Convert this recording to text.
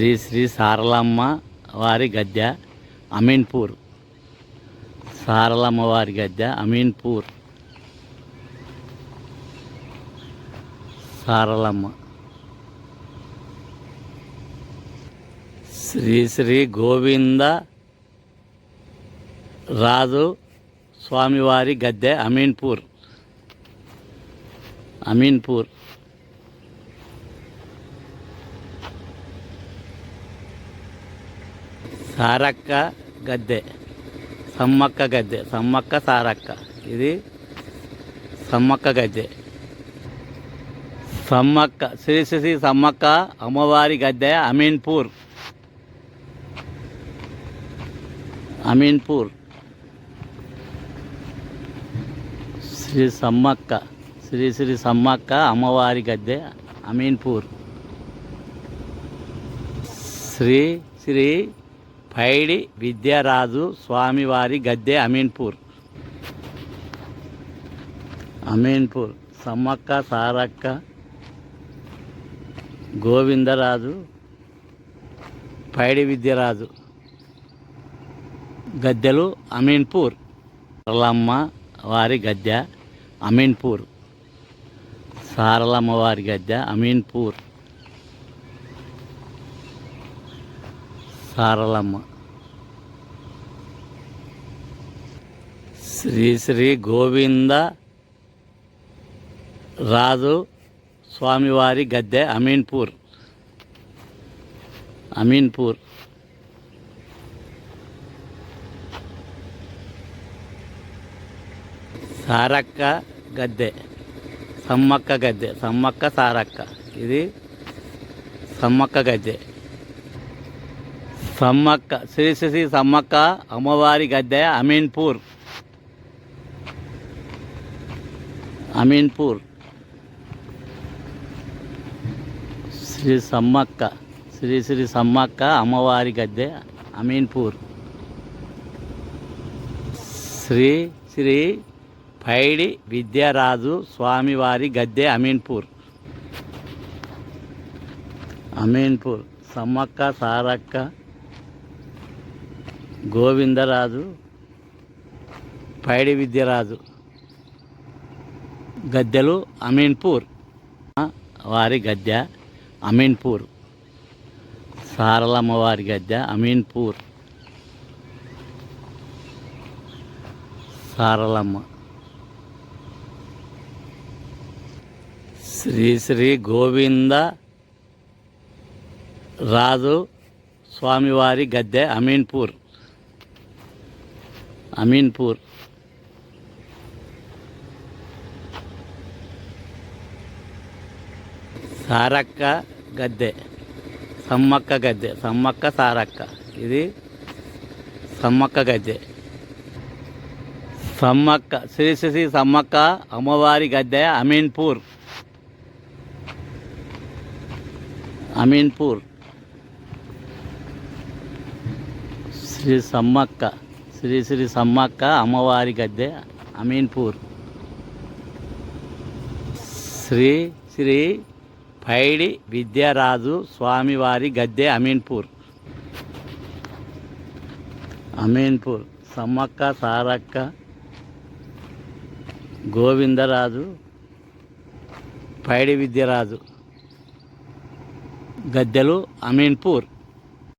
శ్రీ శ్రీ సారలమ్మ వారి గద్దె అమీన్పూర్. సారలమ్మ వారి గద్దె అమీన్పూర్. సారలమ్మ. శ్రీ శ్రీ గోవింద రాజు స్వామివారి గద్దె అమీన్పూర్. అమీన్పూర్. సారక్క గద్దె. సమ్మక్క గద్దె. సమ్మక్క సారక్క. ఇది సమ్మక్క గద్దె. సమ్మక్క శ్రీ శ్రీ సమ్మక్క అమ్మవారి గద్దె అమీన్పూర్. అమీన్పూర్. శ్రీ సమ్మక్క శ్రీ శ్రీ సమ్మక్క అమ్మవారి గద్దె అమీన్పూర్. శ్రీ శ్రీ పైడి విద్యారాజు స్వామివారి గద్దె అమీన్పూర్. అమీన్పూర్ సమ్మక్క సారక్క గోవిందరాజు పైడి విద్యరాజు గద్దెలు అమీన్పూర్. సారలమ్మ వారి గద్దె అమీన్పూర్. సారలమ్మ వారి గద్దె అమీన్పూర్. సారలమ్మ శ్రీ శ్రీ గోవింద రాజు స్వామివారి గద్దె అమీన్పూర్. అమీన్పూర్. సారక్క గద్దె. సమ్మక్క గద్దె. సమ్మక్క సారక్క. ఇది సమ్మక్క గద్దె. సమ్మక్క శ్రీ శ్రీ సమ్మక్క అమ్మవారి గద్దె అమీన్పూర్. అమీన్పూర్. శ్రీ సమ్మక్క శ్రీ శ్రీ సమ్మక్క అమ్మవారి గద్దె అమీన్పూర్. శ్రీ శ్రీ పైడి విద్యారాజు స్వామివారి గద్దె అమీన్పూర్. అమీన్పూర్. సమ్మక్క సారక్క గోవిందరాజు పైడి విద్యరాజు గద్దెలు అమీన్పూర్ వారి గద్దె అమీన్పూర్ సారలమ్మ వారి గద్దె అమీన్పూర్ సారలమ్మ. శ్రీ శ్రీ గోవింద రాజు స్వామివారి గద్దె అమీన్పూర్. అమీన్పూర్. సారక్క గద్దె. సమ్మక్క గద్దె. సమ్మక్క సారక్క. ఇది సమ్మక్క గద్దె. సమ్మక్క శ్రీ శ్రీ సమ్మక్క అమ్మవారి గద్దె అమీన్పూర్. అమీన్పూర్. శ్రీ సమ్మక్క. శ్రీ శ్రీ సమ్మక్క అమ్మవారి గద్దె అమీన్పూర్. శ్రీ శ్రీ పైడి విద్యారాజు స్వామివారి గద్దె అమీన్పూర్. అమీన్పూర్ సమ్మక్క సారక్క గోవిందరాజు పైడి విద్యరాజు గద్దెలు అమీన్పూర్.